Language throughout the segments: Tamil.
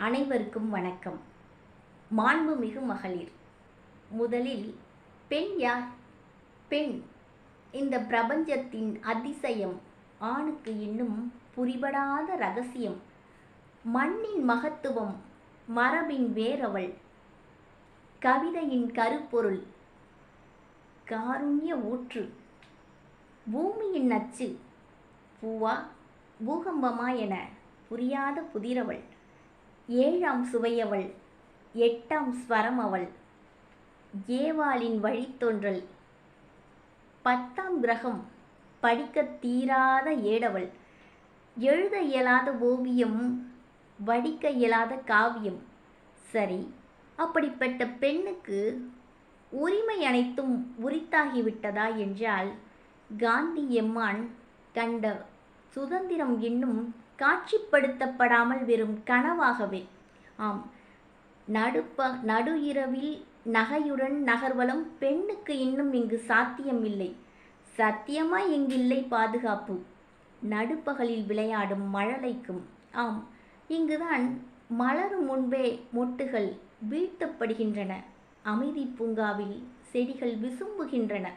அனைவருக்கும் வணக்கம். மாண்புமிகு மகளிர் முதலில் பெண் யார்? பெண். இந்த பிரபஞ்சத்தின் அதிசயம் ஆணுக்கு இன்னும் புரிபடாத ரகசியம். மண்ணின் மகத்துவம் மரபின் வேரவள். கவிதையின் கருப்பொருள் காருண்ய ஊற்று. பூமியின் நச்சு பூவா பூகம்பமா என புரியாத புதிரவள். ஏழாம் சுவையவள் எட்டாம் ஸ்வரம் அவள். ஏவாளின் வழித்தோன்றல். பத்தாம் கிரகம் படிக்கத் தீராத ஏடவள். எழுத இயலாத ஓவியம் வடிக்க இயலாத காவியம். சரி அப்படிப்பட்ட பெண்ணுக்கு உரிமை அனைத்தும் உரித்தாகிவிட்டதா என்றால் காந்தி எம்மான் கண்ட சுதந்திரம் இன்னும் காட்சிப்படுத்தப்படாமல் வெறும் கனவாகவே. ஆம். நடுப்ப நடு இரவில் நகையுடன் நகர்வலம் பெண்ணுக்கு இன்னும் இங்கு சாத்தியமில்லை. சத்தியமாய் இங்கில்லை பாதுகாப்பு? நடுப்பகலில் விளையாடும் மழலைக்கும். ஆம். இங்குதான் மலரும் முன்பே மொட்டுகள் வீழ்த்தப்படுகின்றன. அமைதி பூங்காவில் செடிகள் விசும்புகின்றன.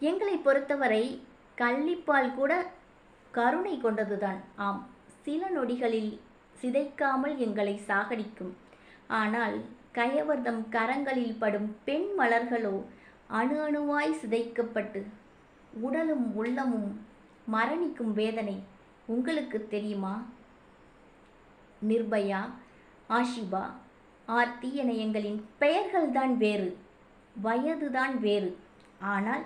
எங்களை பொறுத்தவரை கள்ளிப்பால் கூட கருணை கொண்டதுதான். ஆம் சில நொடிகளில் சிதைக்காமல் எங்களை சாகடிக்கும். ஆனால் கயவர்தம் கரங்களில் படும் பெண் மலர்களோ அணு அணுவாய் சிதைக்கப்பட்டு உடலும் உள்ளமும் மரணிக்கும் வேதனை உங்களுக்கு தெரியுமா? நிர்பயா ஆஷிபா ஆர்த்தி என எங்களின் பெயர்கள்தான் வேறு வயதுதான் வேறு. ஆனால்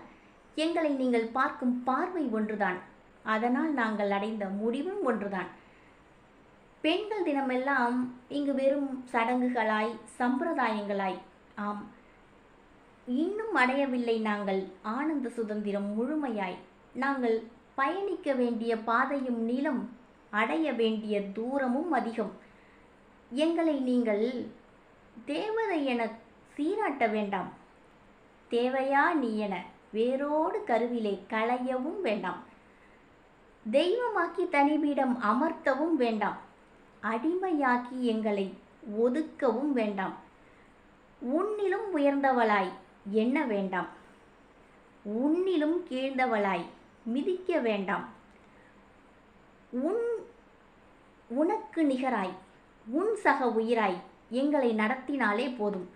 எங்களை நீங்கள் பார்க்கும் பார்வை ஒன்றுதான். அதனால் நாங்கள் அடைந்த முடிவும் ஒன்றுதான். பெண்கள் தினமெல்லாம் இங்கு வெறும் சடங்குகளாய் சம்பிரதாயங்களாய் ஆம் இன்னும் அடையவில்லை நாங்கள். ஆனந்த சுதந்திரம் முழுமையாய். நாங்கள் பயணிக்க வேண்டிய பாதையும் நீளம் அடைய வேண்டிய தூரமும் அதிகம். எங்களை நீங்கள் தேவதை என சீராட்ட வேண்டாம். தேவையா நீ என வேரோடு கருவிலே களையவும் வேண்டாம். தெய்வமாக்கி தனிபீடம் அமர்த்தவும் வேண்டாம். அடிமையாக்கி எங்களை ஒதுக்கவும் வேண்டாம். உன்னிலும் உயர்ந்தவளாய் எண்ண வேண்டாம்? உன்னிலும் கீழ்ந்தவளாய் மிதிக்க வேண்டாம். உன் உனக்கு நிகராய் உன் சக உயிராய் எங்களை நடத்தினாலே போதும்.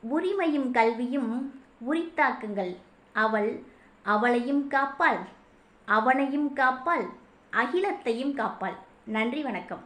உரிமையும் கல்வியும் உரித்தாக்குங்கள். அவள் அவளையும் காப்பாள். அவனையும் காப்பாள் அகிலத்தையும் காப்பாள். நன்றி வணக்கம்.